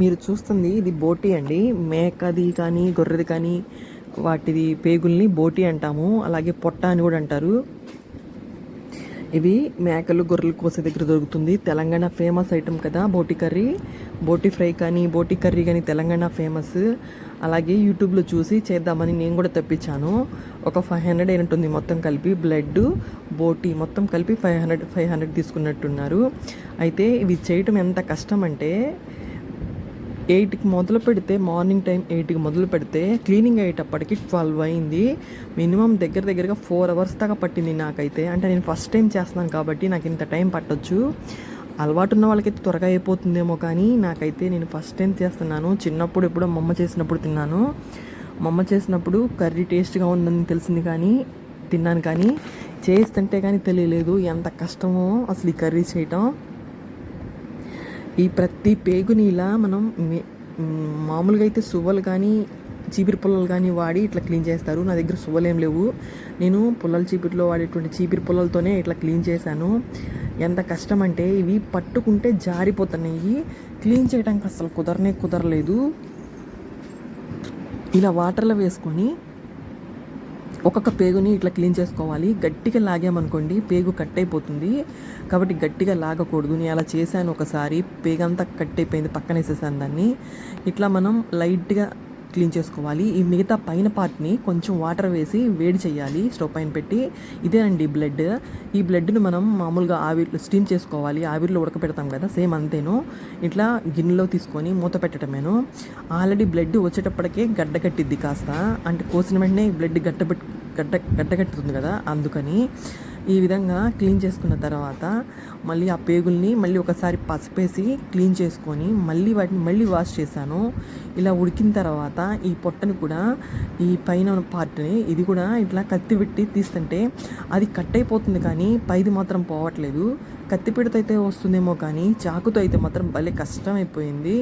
మీరు చూస్తుంది ఇది బోటి అండి. మేకది కానీ గొర్రెది కానీ వాటిది పేగుల్ని బోటి అంటాము. అలాగే పొట్ట అని కూడా అంటారు. ఇవి మేకలు గొర్రెలు కోసే దగ్గర దొరుకుతుంది. తెలంగాణ ఫేమస్ ఐటమ్ కదా బోటి కర్రీ. బోటి ఫ్రై కానీ బోటి కర్రీ కానీ తెలంగాణ ఫేమస్. అలాగే యూట్యూబ్లో చూసి చేద్దామని నేను కూడా తెప్పించాను. ఒక ఫైవ్ హండ్రెడ్ అయినట్టుంది మొత్తం కలిపి. బ్లడ్ బోటి మొత్తం కలిపి ఫైవ్ హండ్రెడ్ ఫైవ్ హండ్రెడ్ తీసుకున్నట్టున్నారు. అయితే ఇవి చేయటం ఎంత కష్టం అంటే ఎయిట్కి మొదలు పెడితే మార్నింగ్ టైం ఎయిట్కి మొదలు పెడితే క్లీనింగ్ అయ్యేటప్పటికి ట్వెల్వ్ అయింది. మినిమం దగ్గర దగ్గరగా ఫోర్ అవర్స్ దాకా పట్టింది నాకైతే. అంటే నేను ఫస్ట్ టైం చేస్తున్నాను కాబట్టి నాకు ఇంత టైం పట్టొచ్చు. అలవాటు ఉన్న వాళ్ళకైతే త్వరగా అయిపోతుందేమో కానీ నాకైతే నేను ఫస్ట్ టైం చేస్తున్నాను. చిన్నప్పుడు ఎప్పుడో మమ్మ చేసినప్పుడు తిన్నాను. మమ్మ చేసినప్పుడు కర్రీ టేస్ట్గా ఉందని తెలిసింది కానీ తిన్నాను కానీ చేస్తుంటే కానీ తెలియలేదు. ఎంత కష్టమో అసలు ఈ కర్రీ చేయటం. ఈ ప్రతి పేగుని ఇలా మనం మామూలుగా అయితే సువ్వలు కానీ చీపిరి పుల్లలు కానీ వాడి ఇట్లా క్లీన్ చేస్తారు. నా దగ్గర సువ్వలు ఏం లేవు. నేను పుల్లల చీపిరిలో వాడేటువంటి చీపిరి పుల్లలతోనే ఇట్లా క్లీన్ చేశాను. ఎంత కష్టం అంటే ఇవి పట్టుకుంటే జారిపోతున్నాయి. క్లీన్ చేయడానికి అసలు కుదరనే కుదరలేదు. ఇలా వాటర్లో వేసుకొని ఒక్కొక్క పేగుని ఇట్లా క్లీన్ చేసుకోవాలి. గట్టిగా లాగామనుకోండి పేగు కట్ అయిపోతుంది. కాబట్టి గట్టిగా లాగకూడదు. నేను అలా చేశాను ఒకసారి. పేగంతా కట్ అయిపోయింది. పక్కన వేసేసాను దాన్ని. ఇట్లా మనం లైట్గా క్లీన్ చేసుకోవాలి. ఈ మిగతా పైన పార్ట్ని కొంచెం వాటర్ వేసి వేడి చేయాలి. స్టవ్ పైన పెట్టి ఇదేనండి బ్లడ్. ఈ బ్లడ్ని మనం మామూలుగా ఆవిరిలో స్టీమ్ చేసుకోవాలి. ఆవిరిలో ఉడకపెడతాం కదా సేమ్ అంతేను. ఇట్లా గిన్నెలో తీసుకొని మూత పెట్టడమేను. ఆల్రెడీ బ్లడ్ వచ్చేటప్పటికే గడ్డ కట్టిద్ది కాస్త. అంటే కోసిన వెంటనే బ్లడ్ గడ్డ గడ్డ గడ్డ కట్టుతుంది కదా అందుకని ఈ విధంగా క్లీన్ చేసుకున్న తర్వాత మళ్ళీ ఆ పేగుల్ని మళ్ళీ ఒకసారి పసిపేసి క్లీన్ చేసుకొని మళ్ళీ వాటిని మళ్ళీ వాష్ చేశాను. ఇలా ఉడికిన తర్వాత ఈ పొట్టని కూడా ఈ పైన ఉన్న పార్ట్ని ఇది కూడా ఇట్లా కత్తి పెట్టి తీస్తుంటే అది కట్ అయిపోతుంది కానీ పైది మాత్రం పోవట్లేదు. కత్తి పిడత అయితే వస్తుందేమో కానీ చాకుతో అయితే మాత్రం భలే కష్టం అయిపోయింది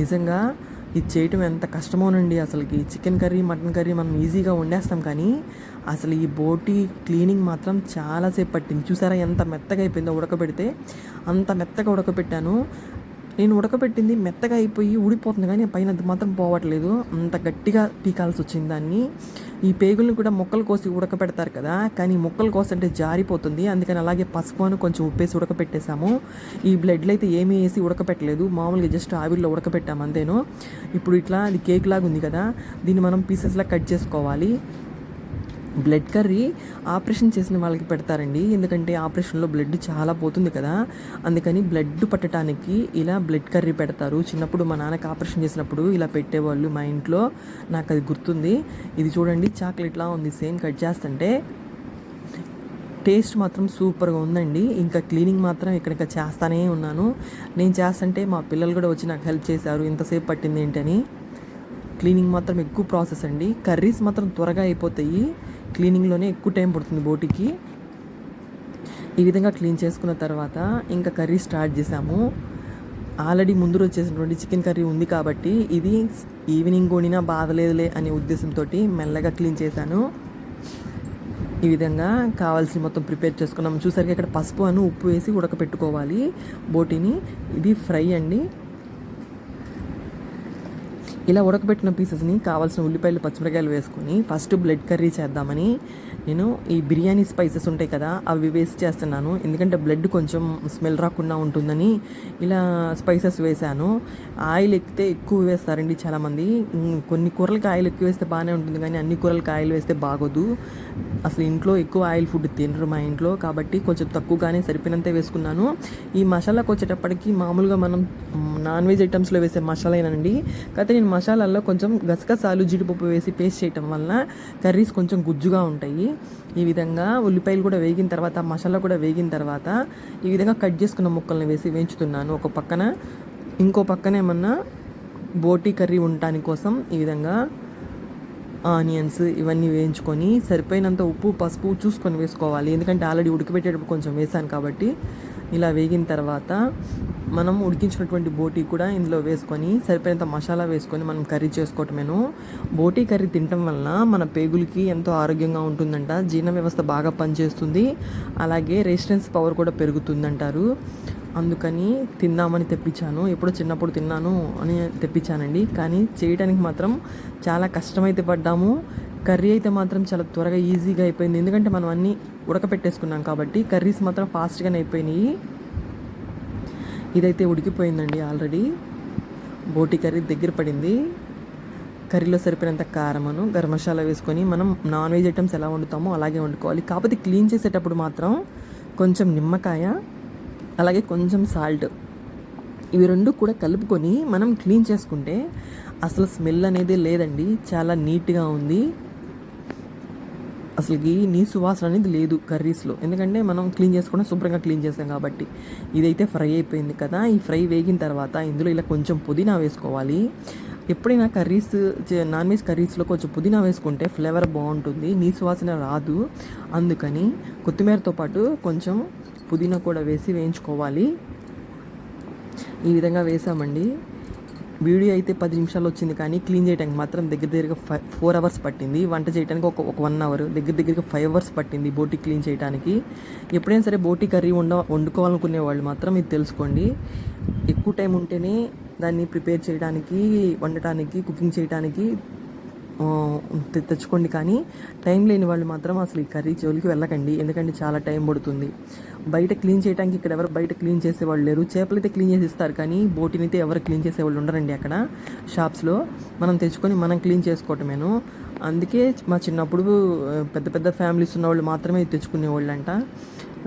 నిజంగా ఇది చేయటం ఎంత కష్టమోనండి. అసలుకి చికెన్ కర్రీ మటన్ కర్రీ మనం ఈజీగా వండేస్తాం కానీ అసలు ఈ బోటి క్లీనింగ్ మాత్రం చాలాసేపు పట్టింది. చూసారా ఎంత మెత్తగా అయిపోయిందో ఉడకబెడితే? అంత మెత్తగా ఉడకబెట్టాను. నేను ఉడకబెట్టింది మెత్తగా అయిపోయి ఊడిపోతుంది కానీ పైన అది మాత్రం పోవట్లేదు. అంత గట్టిగా పీకాల్సి వచ్చింది దాన్ని. ఈ పేగులను కూడా మొక్కలు కోసి ఉడకబెడతారు కదా కానీ మొక్కలు కోసంటే జారిపోతుంది. అందుకని అలాగే పసుపు అని కొంచెం ఉప్పేసి ఉడకబెట్టేసాము ఈ బ్లడ్లు అయితే ఏమీ వేసి ఉడకబెట్టలేదు. మామూలుగా జస్ట్ ఆవిరిలో ఉడకబెట్టాము అంతేను. ఇప్పుడు ఇట్లా అది కేక్ లాగా ఉంది కదా దీన్ని మనం పీసెస్లా కట్ చేసుకోవాలి. బ్లడ్ కర్రీ ఆపరేషన్ చేసిన వాళ్ళకి పెడతారండి. ఎందుకంటే ఆపరేషన్లో బ్లడ్ చాలా పోతుంది కదా. అందుకని బ్లడ్ పట్టడానికి ఇలా బ్లడ్ కర్రీ పెడతారు. చిన్నప్పుడు మా నాన్నకి ఆపరేషన్ చేసినప్పుడు ఇలా పెట్టేవాళ్ళు మా ఇంట్లో. నాకు అది గుర్తుంది. ఇది చూడండి చాక్లెట్లా ఉంది. సేమ్ కట్ చేస్తుంటే టేస్ట్ మాత్రం సూపర్గా ఉందండి. ఇంకా క్లీనింగ్ మాత్రం ఇక్కడ ఇంకా చేస్తానే ఉన్నాను. నేను చేస్తుంటే మా పిల్లలు కూడా వచ్చి నాకు హెల్ప్ చేశారు. ఇంతసేపు పట్టింది ఏంటని. క్లీనింగ్ మాత్రం ఎక్కువ ప్రాసెస్ అండి. కర్రీస్ మాత్రం త్వరగా అయిపోతాయి. క్లీనింగ్లోనే ఎక్కువ టైం పడుతుంది బోటికి. ఈ విధంగా క్లీన్ చేసుకున్న తర్వాత ఇంకా కర్రీ స్టార్ట్ చేసాము. ఆల్రెడీ ముందు రోజు చేసినటువంటి చికెన్ కర్రీ ఉంది కాబట్టి ఇది ఈవినింగ్ వండినా బాధలేదులే అనే ఉద్దేశంతో మెల్లగా క్లీన్ చేశాను. ఈ విధంగా కావాల్సిన మొత్తం ప్రిపేర్ చేసుకున్నాం. చూసరికి ఇక్కడ పసుపు అని ఉప్పు వేసి ఉడకపెట్టుకోవాలి బోటిని. ఇది ఫ్రై అండి. ఇలా ఉడకబెట్టిన పీసెస్ని కావాల్సిన ఉల్లిపాయలు పచ్చిమిరకాయలు వేసుకొని ఫస్ట్ బ్లడ్ కర్రీ చేద్దామని. నేను ఈ బిర్యానీ స్పైసెస్ ఉంటాయి కదా అవి వేస్ట్ చేస్తున్నాను. ఎందుకంటే బ్లడ్ కొంచెం స్మెల్ రాకుండా ఉంటుందని ఇలా స్పైసెస్ వేశాను. ఆయిల్ ఎక్కితే ఎక్కువ వేస్తారండి చాలామంది. కొన్ని కూరలకి ఆయిల్ ఎక్కువ వేస్తే బాగానే ఉంటుంది కానీ అన్ని కూరలకి ఆయిల్ వేస్తే బాగోదు. అసలు ఇంట్లో ఎక్కువ ఆయిల్ ఫుడ్ తినరు మా ఇంట్లో కాబట్టి కొంచెం తక్కువగానే సరిపోయినంతే వేసుకున్నాను. ఈ మసాలాకు వచ్చేటప్పటికి మామూలుగా మనం నాన్ వెజ్ ఐటమ్స్లో వేసే మసాలానండి కాకపోతే నేను మసాలాల్లో కొంచెం గసగసాలు జీడిపప్పు వేసి పేస్ట్ చేయటం వలన కర్రీస్ కొంచెం గుజ్జుగా ఉంటాయి. ఈ విధంగా ఉల్లిపాయలు కూడా వేగిన తర్వాత మసాలా కూడా వేగిన తర్వాత ఈ విధంగా కట్ చేసుకున్న ముక్కల్ని వేసి వేయించుతున్నాను. ఒక పక్కన ఇంకో పక్కన ఏమన్నా బోటీ కర్రీ ఉండటానికి కోసం ఈ విధంగా ఆనియన్స్ ఇవన్నీ వేయించుకొని సరిపోయినంత ఉప్పు పసుపు చూసుకొని వేసుకోవాలి. ఎందుకంటే ఆల్రెడీ ఉడికిపెట్టేటప్పుడు కొంచెం వేసాను కాబట్టి. ఇలా వేగిన తర్వాత మనం ఉడికించినటువంటి బోటీ కూడా ఇందులో వేసుకొని సరిపోయినంత మసాలా వేసుకొని మనం కర్రీ చేసుకోవటమేను. బోటీ కర్రీ తినటం వలన మన పేగులకి ఎంతో ఆరోగ్యంగా ఉంటుందంట. జీర్ణ వ్యవస్థ బాగా పనిచేస్తుంది. అలాగే రెసిస్టెన్స్ పవర్ కూడా పెరుగుతుందంటారు. అందుకని తిందామని తెప్పించాను. ఎప్పుడో చిన్నప్పుడు తిన్నాను అని తెప్పించానండి. కానీ చేయడానికి మాత్రం చాలా కష్టమైతే పడ్డాము. కర్రీ అయితే మాత్రం చాలా త్వరగా ఈజీగా అయిపోయింది. ఎందుకంటే మనం అన్నీ ఉడకపెట్టేసుకున్నాం కాబట్టి కర్రీస్ మాత్రం ఫాస్ట్గానే అయిపోయినాయి. ఇదైతే ఉడికిపోయిందండి ఆల్రెడీ. బోటి కర్రీ దగ్గర పడింది. కర్రీలో సరిపోయినంత కారమను గరం మసాలా వేసుకొని మనం నాన్ వెజ్ ఐటమ్స్ ఎలా వండుతామో అలాగే వండుకోవాలి. కాకపోతే క్లీన్ చేసేటప్పుడు మాత్రం కొంచెం నిమ్మకాయ అలాగే కొంచెం సాల్ట్ ఇవి రెండు కూడా కలుపుకొని మనం క్లీన్ చేసుకుంటే అసలు స్మెల్ అనేది లేదండి. చాలా నీట్గా ఉంది. అసలుకి నీ సువాసన అనేది లేదు కర్రీస్లో. ఎందుకంటే మనం క్లీన్ చేసుకోవడం శుభ్రంగా క్లీన్ చేసాం కాబట్టి. ఇదైతే ఫ్రై అయిపోయింది కదా. ఈ ఫ్రై వేగిన తర్వాత ఇందులో ఇలా కొంచెం పుదీనా వేసుకోవాలి. ఎప్పుడైనా కర్రీస్ చే- నాన్ వెజ్ కర్రీస్లో కొంచెం పుదీనా వేసుకుంటే ఫ్లేవర్ బాగుంటుంది. నీ సువాసన రాదు. అందుకని కొత్తిమీరతో పాటు కొంచెం పుదీనా కూడా వేసి వేయించుకోవాలి. ఈ విధంగా వేసామండి. వీడియో అయితే పది నిమిషాలు వచ్చింది కానీ క్లీన్ చేయడానికి మాత్రం దగ్గర దగ్గరగా ఫైవ్ ఫోర్ అవర్స్ పట్టింది. వంట చేయడానికి ఒక ఒక వన్ అవర్ దగ్గర దగ్గరగా ఫైవ్ అవర్స్ పట్టింది బోటి క్లీన్ చేయడానికి ఎప్పుడైనా సరే బోటి కర్రీ వండ వండుకోవాలనుకునే వాళ్ళు మాత్రం ఇది తెలుసుకోండి. ఎక్కువ టైం ఉంటేనే దాన్ని ప్రిపేర్ చేయడానికి వండటానికి కుకింగ్ చేయడానికి తెచ్చుకోండి. కానీ టైం లేని వాళ్ళు మాత్రం అసలు ఈ కర్రీ జోలికి వెళ్ళకండి. ఎందుకంటే చాలా టైం పడుతుంది. బయట క్లీన్ చేయడానికి ఇక్కడ ఎవరు బయట క్లీన్ చేసేవాళ్ళు లేరు. చేపలైతే క్లీన్ చేసి ఇస్తారు కానీ బోటిని అయితే ఎవరు క్లీన్ చేసేవాళ్ళు ఉండరండి అక్కడ షాప్స్లో. మనం తెచ్చుకొని మనం క్లీన్ చేసుకోవటమేను. అందుకే మా చిన్నప్పుడు పెద్ద పెద్ద ఫ్యామిలీస్ ఉన్న వాళ్ళు మాత్రమే తెచ్చుకునేవాళ్ళు అంట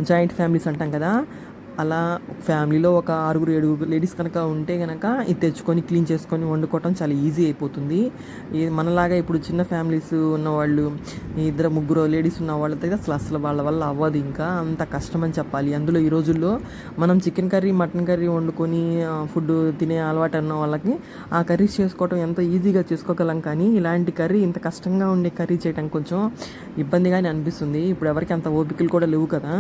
జాయింట్ ఫ్యామిలీస్ అంటాం కదా. అలా ఫ్యామిలీలో ఒక ఆరుగురు ఏడుగురు లేడీస్ కనుక ఉంటే కనుక ఇది తెచ్చుకొని క్లీన్ చేసుకొని వండుకోవటం చాలా ఈజీ అయిపోతుంది. మనలాగా ఇప్పుడు చిన్న ఫ్యామిలీస్ ఉన్నవాళ్ళు ఇద్దరు ముగ్గురు లేడీస్ ఉన్న వాళ్ళతో అసలు అసలు వాళ్ళ వల్ల అవ్వదు ఇంకా. అంత కష్టం అని చెప్పాలి. అందులో ఈ రోజుల్లో మనం చికెన్ కర్రీ మటన్ కర్రీ వండుకొని ఫుడ్ తినే అలవాటు ఉన్న వాళ్ళకి ఆ కర్రీస్ చేసుకోవటం ఎంత ఈజీగా చేసుకోగలం కానీ ఇలాంటి కర్రీ ఇంత కష్టంగా ఉండే కర్రీ చేయడం కొంచెం ఇబ్బందిగానే అనిపిస్తుంది. ఇప్పుడు ఎవరికి అంత ఓపికలు కూడా లేవు కదా.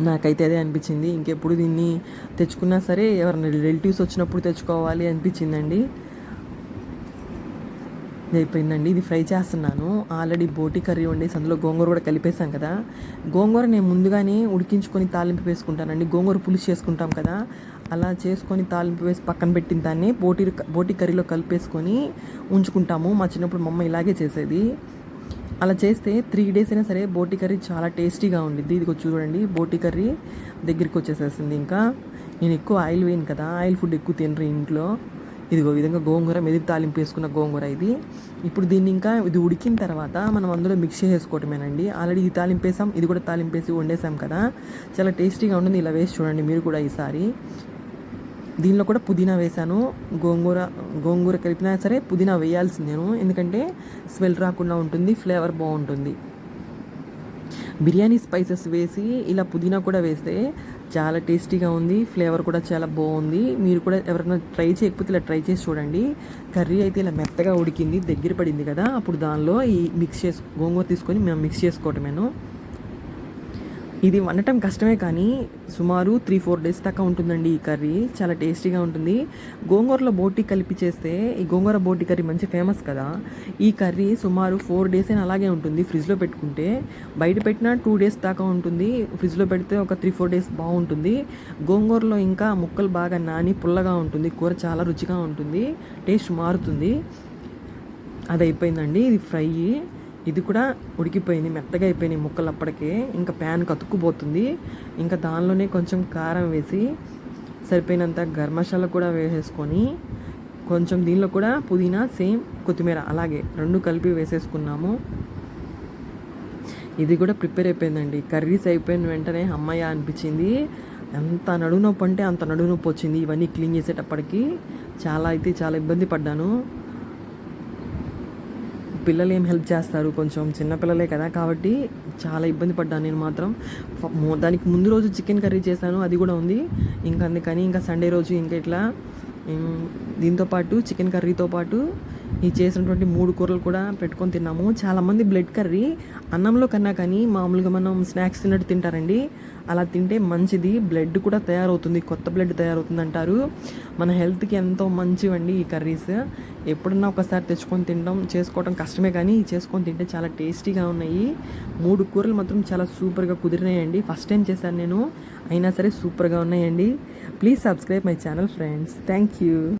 నాకైతే అదే అనిపించింది. ఇంకెప్పుడు దీన్ని తెచ్చుకున్నా సరే ఎవరైనా రిలేటివ్స్ వచ్చినప్పుడు తెచ్చుకోవాలి అనిపించిందండి. అయిపోయిందండి. ఇది ఫ్రై చేస్తున్నాను. ఆల్రెడీ బోటి కర్రీ వండేసి అందులో గోంగూర కూడా కలిపేసాం కదా. గోంగూర నేను ముందుగానే ఉడికించుకొని తాలింపు వేసుకుంటానండి. గోంగూర పులుసు చేసుకుంటాం కదా. అలా చేసుకొని తాలింపు వేసి పక్కన పెట్టిన దాన్ని బోటి బోటి కర్రీలో కలిపేసుకొని ఉంచుకుంటాము. మా చిన్నప్పుడు మా అమ్మ ఇలాగే చేసేది. అలా చేస్తే త్రీ డేస్ అయినా సరే బోటి కర్రీ చాలా టేస్టీగా ఉండిద్ది. ఇది చూడండి బోటి కర్రీ దగ్గరికి వచ్చేసేసింది ఇంకా. నేను ఎక్కువ ఆయిల్ వేయను కదా ఆయిల్ ఫుడ్ ఎక్కువ తినరు ఇంట్లో. ఇదిగో విధంగా గోంగూర మెదిపి తాలింపు వేసుకున్న గోంగూర ఇది. ఇప్పుడు దీన్ని ఇంకా ఇది ఉడికిన తర్వాత మనం అందులో మిక్స్ చేసుకోవటమేనండి ఆల్రెడీ ఇది తాలింపు వేసాం ఇది కూడా తాలింపు వేసి వండేసాం కదా. చాలా టేస్టీగా ఉంటుంది ఇలా వేసి చూడండి మీరు కూడా ఈసారి. దీనిలో కూడా పుదీనా వేశాను. గోంగూర గోంగూర కలిపినా సరే పుదీనా వేయాల్సిందేను ఎందుకంటే స్మెల్ రాకుండా ఉంటుంది ఫ్లేవర్ బాగుంటుంది. బిర్యానీ స్పైసెస్ వేసి ఇలా పుదీనా కూడా వేస్తే చాలా టేస్టీగా ఉంది ఫ్లేవర్ కూడా చాలా బాగుంది. మీరు కూడా ఎవరైనా ట్రై చేయకపోతే ఇలా ట్రై చేసి చూడండి. కర్రీ అయితే ఇలా మెత్తగా ఉడికింది దగ్గర పడింది కదా. అప్పుడు దానిలో ఈ మిక్స్ చేసు గోంగూర తీసుకొని మేము మిక్స్ చేసుకోవటమేను. ఇది వండటం కష్టమే కానీ సుమారు త్రీ ఫోర్ డేస్ దాకా ఉంటుందండి ఈ కర్రీ. చాలా టేస్టీగా ఉంటుంది. గోంగూరలో బోటి కలిపి చేస్తే ఈ గోంగూర బోటి కర్రీ మంచి ఫేమస్ కదా. ఈ కర్రీ సుమారు ఫోర్ డేస్ అయినా అలాగే ఉంటుంది ఫ్రిడ్జ్లో పెట్టుకుంటే. బయట పెట్టినా టూ డేస్ దాకా ఉంటుంది. ఫ్రిడ్జ్లో పెడితే ఒక త్రీ ఫోర్ డేస్ బాగుంటుంది. గోంగూరలో ఇంకా ముక్కలు బాగా నాని పుల్లగా ఉంటుంది. కూర చాలా రుచిగా ఉంటుంది. టేస్ట్ మారుతుంది. అది అయిపోయిందండి ఇది ఫ్రై. ఇది కూడా ఉడికిపోయింది మెత్తగా అయిపోయినాయి ముక్కలు అప్పటికే. ఇంకా ప్యాన్ కతుక్కుపోతుంది. ఇంకా దానిలోనే కొంచెం కారం వేసి సరిపోయినంత గరం మసాలా కూడా వేసేసుకొని కొంచెం దీనిలో కూడా పుదీనా సేమ్ కొత్తిమీర అలాగే రెండు కలిపి వేసేసుకున్నాము. ఇది కూడా ప్రిపేర్ అయిపోయిందండి. కర్రీస్ అయిపోయిన వెంటనే అమ్మయ్య అనిపించింది. ఎంత నడువు నొప్పి అంటే అంత నడువు నొప్పి వచ్చింది. ఇవన్నీ క్లీన్ చేసేటప్పటికి చాలా అయితే చాలా ఇబ్బంది పడ్డాను. పిల్లలు ఏం హెల్ప్ చేస్తారు? కొంచెం చిన్నపిల్లలే కదా కాబట్టి చాలా ఇబ్బంది పడ్డాను నేను మాత్రం. దానికి ముందు రోజు చికెన్ కర్రీ చేశాను అది కూడా ఉంది. ఇంకా అందుకని ఇంకా సండే రోజు ఇంకా ఇట్లా దీంతో పాటు చికెన్ కర్రీతో పాటు ఈ చేసినటువంటి మూడు కూరలు కూడా పెట్టుకొని తిన్నాము. చాలామంది బ్లడ్ కర్రీ అన్నంలో కన్నా కానీ మామూలుగా మనం స్నాక్స్ తిన్నట్టు తింటారండి. అలా తింటే మంచిది. బ్లడ్ కూడా తయారవుతుంది. కొత్త బ్లడ్ తయారవుతుంది అంటారు. మన హెల్త్కి ఎంతో మంచివండి ఈ కర్రీస్ ఎప్పుడన్నా ఒకసారి తెచ్చుకొని తినడం చేసుకోవడం కష్టమే కానీ చేసుకొని తింటే చాలా టేస్టీగా ఉన్నాయి. మూడు కూరలు మాత్రం చాలా సూపర్గా కుదిరినాయండి. ఫస్ట్ టైం చేశాను నేను. అయినా సరే సూపర్గా ఉన్నాయండి. Please subscribe my channel friends thank you